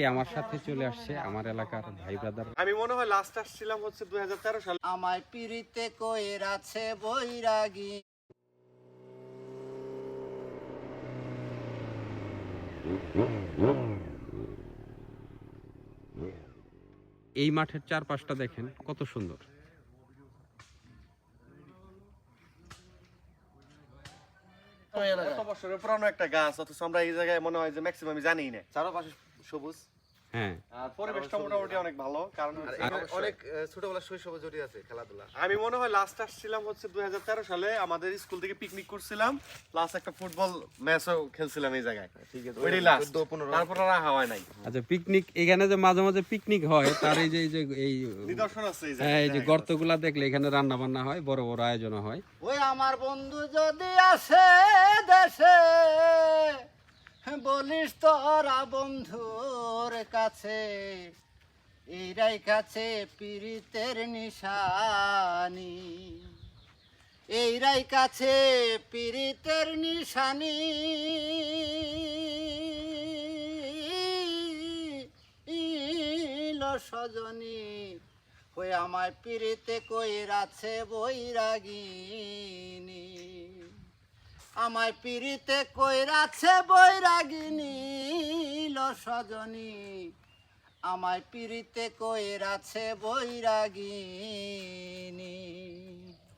আজকে আমার সাথে চলে আসছে আমার এলাকার ভাই ব্রাদার আমি মনে হয় লাস্ট আসছিলাম হচ্ছে দুই সালে। আমায় পিড়িতে কইর আছে বৈরাগী। এই মাঠের চারপাশটা দেখেন কত সুন্দর। এত বছরের পুরানো একটা গাছ অথচ আমরা এই জায়গায় মনে হয় যে ম্যাক্সিমাম জানি না। চারপাশে সবুজ। হ্যাঁ। আর পরিবেশটা মোটামুটি অনেক ভালো কারণ এখানে অনেক আহ, শৈশবে জড়িয়ে আছে খেলাধুলা। আমি মনে হয় লাস্ট আসছিলাম হচ্ছে দুই সালে আমাদের স্কুল থেকে পিকনিক করছিলাম লাস্ট একটা ফুটবল ম্যাচও খেলছিলাম এই জায়গায়। ঠিক আছে ওইটাই লাস্ট তারপর আর রাখা নাই। আচ্ছা পিকনিক এখানে যে মাঝে মাঝে পিকনিক হয় তার এই যে এই যে এই নিদর্শন আছে এই হ্যাঁ এই যে জায়গায়। গর্তগুলা দেখলে এখানে রান্না বান্না হয় বড় বড় আয়োজন হয়। ওই আমার বন্ধু যদি আসে বলিস তোরা বন্ধুর কাছে এইরাই কাছে পীড়িতের নিশানি। এইরাই কাছে পীড়িতের নিশানি। সজনী কই আমায় পিড়িতে কই রাছে বৈরাগিনী আমায় পিড়িতে কই রাখছে বৈরাগিনী সজনী আমায় পিড়িতে কই বৈরাগী